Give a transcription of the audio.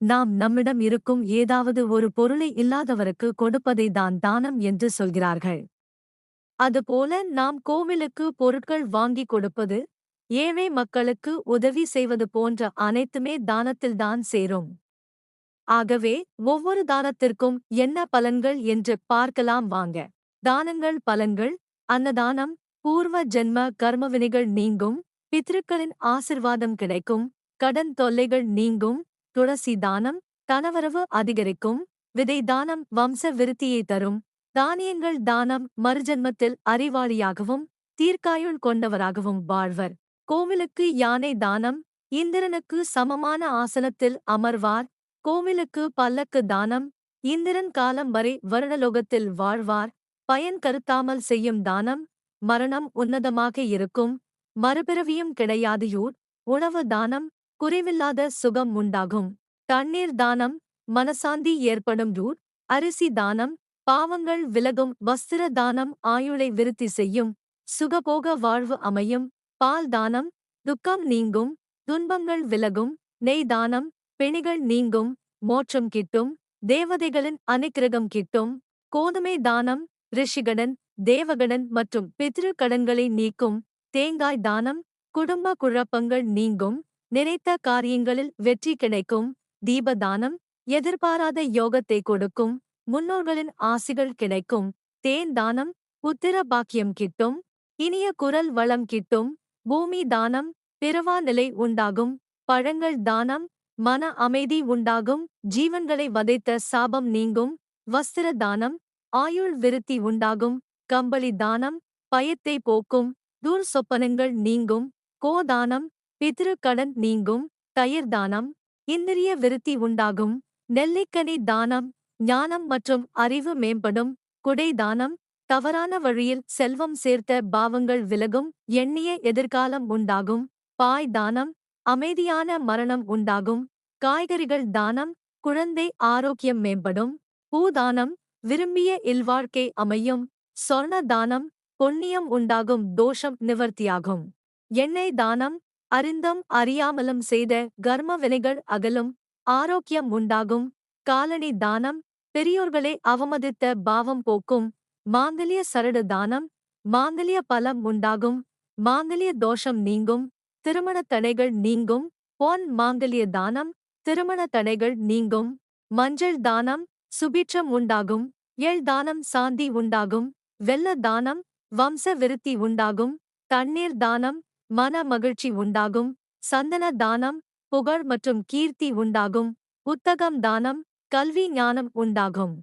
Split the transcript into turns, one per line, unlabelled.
நாம் நம்மிடம் இருக்கும் ஏதாவது ஒரு பொருளை இல்லாதவருக்கு கொடுப்பதை தான் தானம் என்று சொல்கிறார்கள். அதுபோல நாம் கோவிலுக்கு பொருட்கள் வாங்கிக் கொடுப்பது ஏழை மக்களுக்கு உதவி செய்வது போன்ற அனைத்துமே தானத்தில்தான் சேரும். ஆகவே ஒவ்வொரு தானத்திற்கும் என்ன பலன்கள் என்று பார்க்கலாம் வாங்க. தானங்கள் பலன்கள் அன்னதானம் பூர்வ ஜென்ம கர்மவினைகள் நீங்கும் பித்ருக்களின் ஆசிர்வாதம் கிடைக்கும் கடன் தொல்லைகள் நீங்கும் துளசி தானம் கணவரவு அதிகரிக்கும். விதை தானம் வம்ச விருத்தியை தரும். தானியங்கள் தானம் மறுஜன்மத்தில் அறிவாளியாகவும் தீர்க்காயுள் கொண்டவராகவும் வாழ்வர். கோவிலுக்கு யானை தானம் இந்திரனுக்கு சமமான ஆசனத்தில் அமர்வார். கோவிலுக்கு பல்லக்கு தானம் இந்திரன் காலம் வரை வருணலோகத்தில் வாழ்வார். பயன் கருத்தாமல் செய்யும் தானம் மரணம் உன்னதமாக இருக்கும். மறுபிறவியும் கிடையாதையூர் உணவு தானம் குறைவில்லாத சுகம் உண்டாகும். தண்ணீர் தானம் மனசாந்தி ஏற்படும் ரூட் அரிசி தானம் பாவங்கள் விலகும் வஸ்திர தானம் ஆயுளை விருத்தி செய்யும் சுகபோக வாழ்வு அமையும் பால் தானம் துக்கம் நீங்கும் துன்பங்கள் விலகும் நெய் தானம் பிணிகள் நீங்கும் மோட்சம் கிட்டும் தேவதைகளின் அனுக்கிரகம் கிட்டும் கோதுமை தானம் ரிஷிகடன் தேவகடன் மற்றும் பித்ரு கடன்களை நீக்கும் தேங்காய் தானம் குடும்ப குழப்பங்கள் நீங்கும் நினைத்த காரியங்களில் வெற்றி கிடைக்கும். தீபதானம் எதிர்பாராத யோகத்தை கொடுக்கும். முன்னோர்களின் ஆசிகள் கிடைக்கும். தேன் தானம் புத்திர பாக்கியம் கிட்டும். இனிய குரல் வளம் கிட்டும். பூமி தானம் பிறவா நிலை உண்டாகும். பழங்கள் தானம் மன அமைதி உண்டாகும். ஜீவன்களை வதைத்த சாபம் நீங்கும். வஸ்திர தானம் ஆயுள் விருத்தி உண்டாகும். கம்பளி தானம் பயத்தை போக்கும். தூர் சொப்பனங்கள் நீங்கும். கோதானம் பித்ரு கடன் நீங்கும் தயிர் தானம் இந்திரிய விருத்தி உண்டாகும் நெல்லிக்கனி தானம் ஞானம் மற்றும் அறிவு மேம்படும் குடை தானம் தவறான வழியில் செல்வம் சேர்த்த பாவங்கள் விலகும் எண்ணிய எதிர்காலம் உண்டாகும் பாய் தானம் அமைதியான மரணம் உண்டாகும் காய்கறிகள் தானம் குழந்தை ஆரோக்கியம் மேம்படும் பூதானம் விரும்பிய இல்வாழ்க்கை அமையும் சொர்ண தானம் பொன்னியம் உண்டாகும் தோஷம் நிவர்த்தியாகும் எண்ணெய் தானம் அறிந்தும் அறியாமலும் செய்த கர்ம வினைகள் அகலும் ஆரோக்கியம் உண்டாகும். காலனி தானம் பெரியோர்களை அவமதித்த பாவம் போக்கும். மாங்கல்ய சரடு தானம் மாங்கல்ய பலம் உண்டாகும். மாங்கல்ய தோஷம் நீங்கும் திருமண தடைகள் நீங்கும். பொன் மாங்கல்ய தானம் திருமண தடைகள் நீங்கும். மஞ்சள் தானம் சுபிட்சம் உண்டாகும். எள் தானம் சாந்தி உண்டாகும். வெள்ள தானம் வம்ச விருத்தி உண்டாகும். தண்ணீர் தானம் மன மகிழ்ச்சி உண்டாகும் சந்தன தானம் புகழ் மற்றும் கீர்த்தி உண்டாகும் புத்தகம் தானம் கல்வி ஞானம் உண்டாகும்.